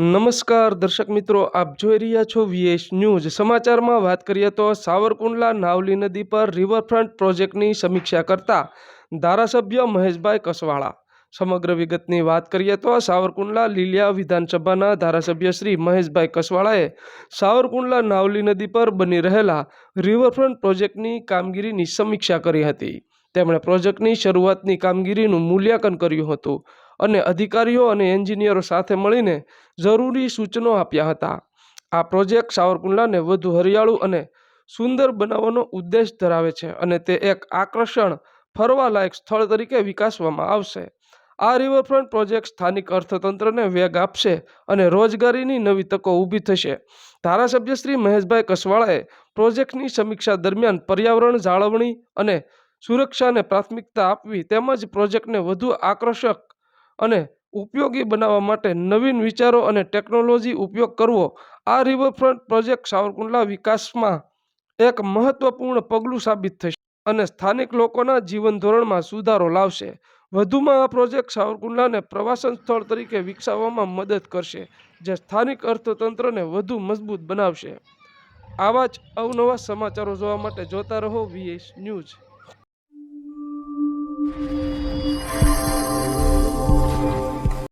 નમસ્કાર દર્શક મિત્રો, આપ જોઈ રહ્યા છો વીએસ ન્યૂઝ સમાચારમાં વાત કરીએ તો સાવરકુંડલા નાવલી નદી પર રિવરફ્રન્ટ પ્રોજેક્ટની સમીક્ષા કરતા ધારાસભ્ય મહેશભાઈ કસવાળા. સમગ્ર વિગતની વાત કરીએ તો સાવરકુંડલા લીલિયા વિધાનસભાના ધારાસભ્ય શ્રી મહેશભાઈ કસવાળાએ સાવરકુંડલા નાવલી નદી પર બની રહેલા રિવરફ્રન્ટ પ્રોજેક્ટની કામગીરીની સમીક્ષા કરી હતી. તેમણે પ્રોજેક્ટની શરૂઆતની કામગીરીનું મૂલ્યાંકન કર્યું હતું. અને અધિકારીઓ અને એન્જિનિયરો સાથે મળીને જરૂરી સૂચનો આપ્યા હતા. આ પ્રોજેક્ટ સાવરકુંડલાને વધુ હરિયાળું અને સુંદર બનાવવાનો ઉદ્દેશ ધરાવે છે અને તે એક આકર્ષણ ફરવાલાયક સ્થળ તરીકે વિકાસવામાં આવશે. આ રિવરફ્રન્ટ પ્રોજેક્ટ સ્થાનિક અર્થતંત્રને વેગ આપશે અને રોજગારીની નવી તકો ઊભી થશે. ધારાસભ્ય શ્રી મહેશભાઈ કસવાળાએ પ્રોજેક્ટની સમીક્ષા દરમિયાન પર્યાવરણ જાળવણી અને સુરક્ષાને પ્રાથમિકતા આપવી તેમજ પ્રોજેક્ટને વધુ આકર્ષક અને ઉપયોગી બનાવવા માટે નવીન વિચારો અને ટેકનોલોજી ઉપયોગ કરવો. આ રિવરફ્રન્ટ પ્રોજેક્ટ સાવરકુંડલા વિકાસમાં એક મહત્વપૂર્ણ પગલું સાબિત થશે અને સ્થાનિક લોકોના જીવન ધોરણમાં સુધારો લાવશે. વધુમાં આ પ્રોજેક્ટ સાવરકુંડલાને પ્રવાસન સ્થળ તરીકે વિકસાવવામાં મદદ કરશે, જે સ્થાનિક અર્થતંત્રને વધુ મજબૂત બનાવશે. આવા જ અવનવા સમાચારો જોવા માટે જોતા રહો વીએસ ન્યૂઝ